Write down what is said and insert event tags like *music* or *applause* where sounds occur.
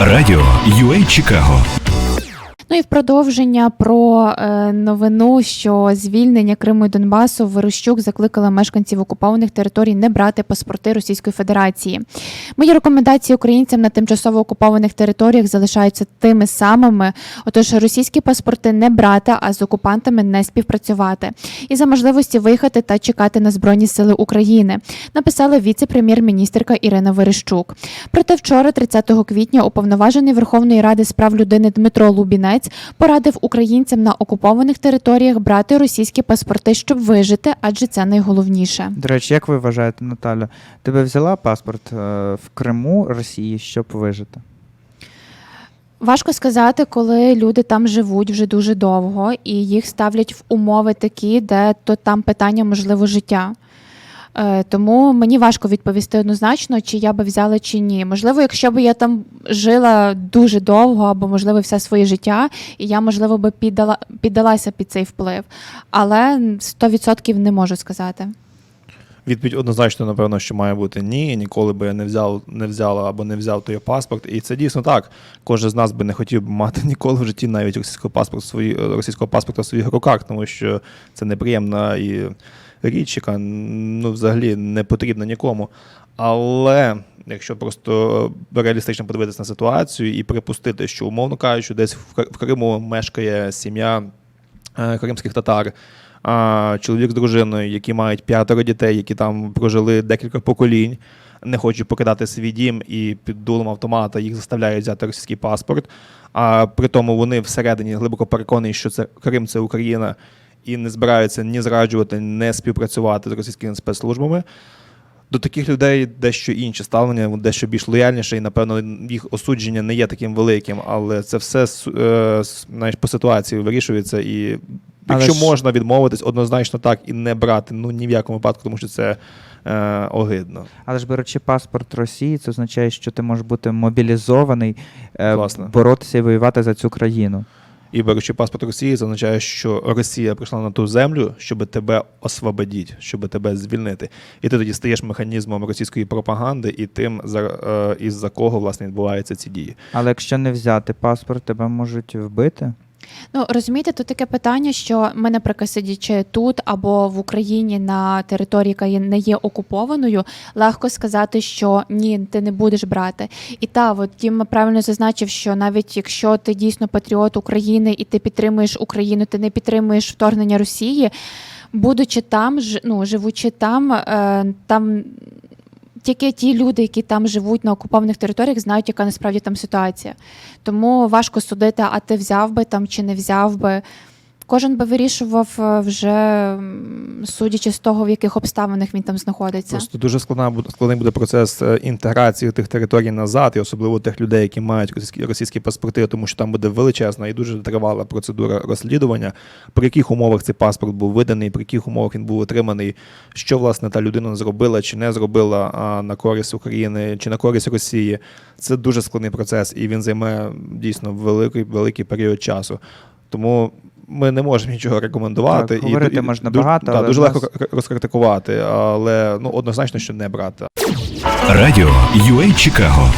Радіо UA Чикаго Ну і в продовження про е, новину, що звільнення Криму і Донбасу Верещук закликала мешканців окупованих територій не брати паспорти Російської Федерації. Мої рекомендації українцям на тимчасово окупованих територіях залишаються тими самими. Отож, російські паспорти не брати, а з окупантами не співпрацювати. І за можливості виїхати та чекати на Збройні Сили України, написала віце-прем'єр-міністрка Ірина Верещук. Проте вчора, 30 квітня, уповноважений Верховної Ради з прав людини Дмитро Лубінець порадив українцям на окупованих територіях брати російські паспорти, щоб вижити, адже це найголовніше. До речі, як ви вважаєте, Наталя, ти би взяла паспорт е, в Криму Росії, щоб вижити? Важко сказати, коли люди там живуть вже дуже довго, і їх ставлять в умови такі, де то там питання можливо життя. Е, Тому мені важко відповісти однозначно, чи я би взяла чи ні. Можливо, якщо б я там жила дуже довго, або можливо все своє життя, і я, можливо, би піддала піддалася під цей вплив. Але 100% не можу сказати. Відповідь однозначно, напевно, що має бути ні. Ніколи би я не взяв, не взяла або не взяв той паспорт. І це дійсно так. Кожен з нас би не хотів б мати *laughs* ніколи в житті навіть російського паспорту свої російського паспорта в своїх руках, тому що це неприємна і річ, яка ну, взагалі не потрібна нікому. Але якщо просто реалістично подивитися на ситуацію і припустити, що, умовно кажучи, десь в Криму мешкає сім'я е, кримських татар, а, чоловік з дружиною, які мають п'ятеро дітей, які там прожили декілька поколінь, не хочуть покидати свій дім і під дулом автомата їх заставляють взяти російський паспорт. А при тому вони всередині глибоко переконані, що це Крим це Україна, і не збираються ні зраджувати, ні співпрацювати з російськими спецслужбами. До таких людей дещо інше ставлення, дещо більш лояльніше, і напевно їх осудження не є таким великим, але це все е, знаєш, по ситуації вирішується. І якщо ж- можна відмовитись, однозначно так і не брати, ну ні в якому випадку, тому що це е, огидно. Але ж беручи паспорт Росії, це означає, що ти можеш бути мобілізований, е, Власне. боротися і воювати за цю країну. І беручи паспорт Росії, це означає, що Росія прийшла на ту землю, щоб тебе освободити, щоб тебе звільнити. І ти тоді стаєш механізмом російської пропаганди і тим, за, е, із-за кого власне відбуваються ці дії. Але якщо не взяти паспорт, тебе можуть вбити. Ну розумієте, тут таке питання, що ми, наприклад, сидячи тут або в Україні на території, яка не є окупованою, легко сказати, що ні, ти не будеш брати. І та от Діма правильно зазначив, що навіть якщо ти дійсно патріот України і ти підтримуєш Україну, ти не підтримуєш вторгнення Росії, будучи там, ж- ну живучи там, е, там. Тільки ті люди, які там живуть на окупованих територіях, знають, яка насправді там ситуація. Тому важко судити, а ти взяв би там чи не взяв би. Кожен би вирішував е, вже судячи з того, в яких обставинах він там знаходиться. Просто дуже складна складний буде процес е, інтеграції тих територій назад, і особливо тих людей, які мають російські російські паспорти, тому що там буде величезна і дуже тривала процедура розслідування, при яких умовах цей паспорт був виданий, при яких умовах він був отриманий, що власне та людина зробила чи не зробила на користь України чи на користь Росії. Це дуже складний процес, і він займе дійсно великий великий період часу. Тому. Ми не можемо нічого рекомендувати. Так, говорити і, можна ду- багато, да, але дуже нас... легко к- розкритикувати, але ну однозначно, що не брати. Радіо UA Чикаго